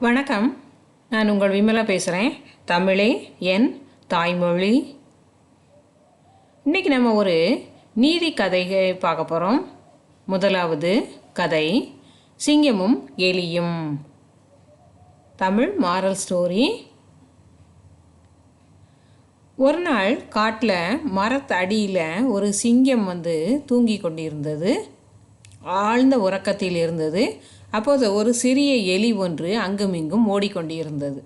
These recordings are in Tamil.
வணக்கம். நான் உங்கள் விமலா பேசுகிறேன் தமிழே என் தாய்மொழி. இன்றைக்கி நம்ம ஒரு நீதி கதையை பார்க்க போகிறோம் முதலாவது கதை சிங்கமும் எலியும். தமிழ் மாரல் ஸ்டோரி ஒரு நாள் காட்டில் மரத்தடியில் ஒரு சிங்கம் வந்து தூங்கி கொண்டிருந்தது. ஆழ்ந்த உறக்கத்தில் இருந்தது. அப்போது ஒரு சிறிய எலி ஒன்று அங்குமிங்கும் ஓடிக்கொண்டிருந்தது.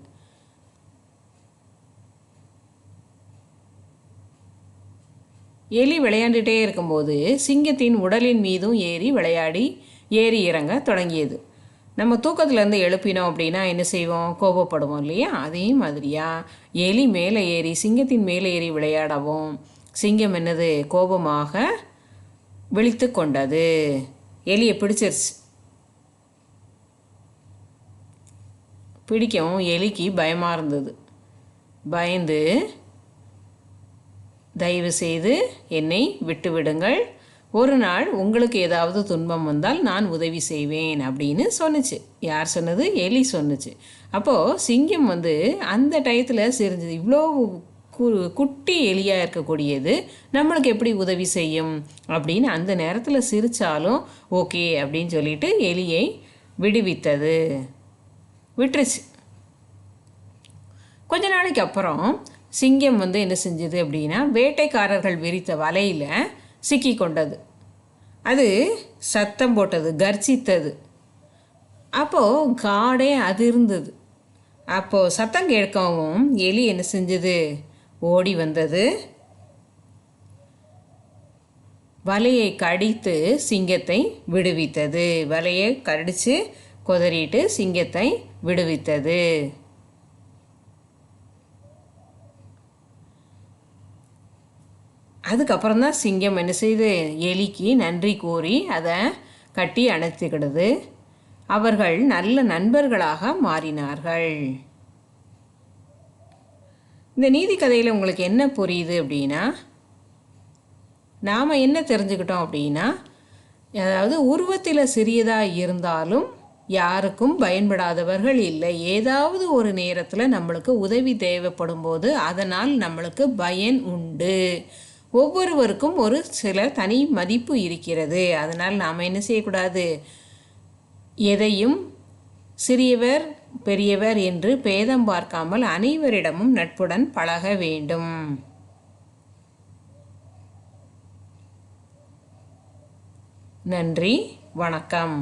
எலி விளையாண்டுட்டே இருக்கும்போது சிங்கத்தின் உடலின் மீதும் ஏறி விளையாடி ஏறி இறங்க தொடங்கியது. நம்ம தூக்கத்துலேருந்து எழுப்பினோம் அப்படின்னா என்ன செய்வோம்? கோபப்படுவோம் இல்லையா? அதே மாதிரியா? எலி மேலே ஏறி சிங்கத்தின் மேலே ஏறி விளையாடவும். சிங்கம் என்னது? கோபமாக விழித்து கொண்டது. எலியை பிடிச்சிருச்சு. பிடிக்கவும் எலிக்கு பயமாக இருந்தது. பயந்து தயவு செய்து என்னை விட்டு விடுங்கள் ஒரு நாள் உங்களுக்கு ஏதாவது துன்பம் வந்தால் நான் உதவி செய்வேன் அப்படின்னு சொன்னுச்சு. யார் சொன்னது? எலி சொன்னுச்சு. அப்போது சிங்கம் வந்து அந்த டயத்தில் சிரிஞ்சது. இவ்வளோ கு குட்டி எலியாக இருக்கக்கூடியது. நம்மளுக்கு எப்படி உதவி செய்யும்? அப்படின்னு அந்த நேரத்தில் சிரித்தாலும் ஓகே அப்படின்னு சொல்லிட்டு எலியை விடுவித்தது. விட்டுருச்சு. கொஞ்ச நாளைக்கு அப்புறம் சிங்கம் வந்து என்ன செஞ்சது அப்படின்னா வேட்டைக்காரர்கள் விரித்த வலையில் சிக்கி கொண்டது. அது சத்தம் போட்டது கர்ஜித்தது. அப்போது காடே அதிர்ந்தது. அப்போது சத்தம் கேட்கவும் எலி என்ன செஞ்சது? ஓடி வந்தது. வலையை கடித்து சிங்கத்தை விடுவித்தது. வலையை கடித்து கொதறிட்டு சிங்கத்தை விடுவித்தது. அதுக்கப்புறம் தான் சிங்கம் என்ன செய்து? எலிக்கு நன்றி கூறி அதை கட்டி அணைத்துக்கிடுது. அவர்கள் நல்ல நண்பர்களாக மாறினார்கள். இந்த நீதி கதையில் உங்களுக்கு என்ன புரியுது அப்படின்னா நாம் என்ன தெரிஞ்சுக்கிட்டோம் அப்படின்னா அதாவது உருவத்தில் சிறியதாக இருந்தாலும் யாருக்கும் பயன்படாதவர்கள் இல்லை. ஏதாவது ஒரு நேரத்தில் நம்மளுக்கு உதவி தேவைப்படும் போது அதனால் நம்மளுக்கு பயன் உண்டு. ஒவ்வொருவருக்கும் ஒரு சில தனி மதிப்பு இருக்கிறது. அதனால் நாம் என்ன செய்யக்கூடாது? எதையும் சிறியவர் பெரியவர் என்று பேதம் பார்க்காமல் அனைவரிடமும் நட்புடன் பழக வேண்டும். நன்றி. வணக்கம்.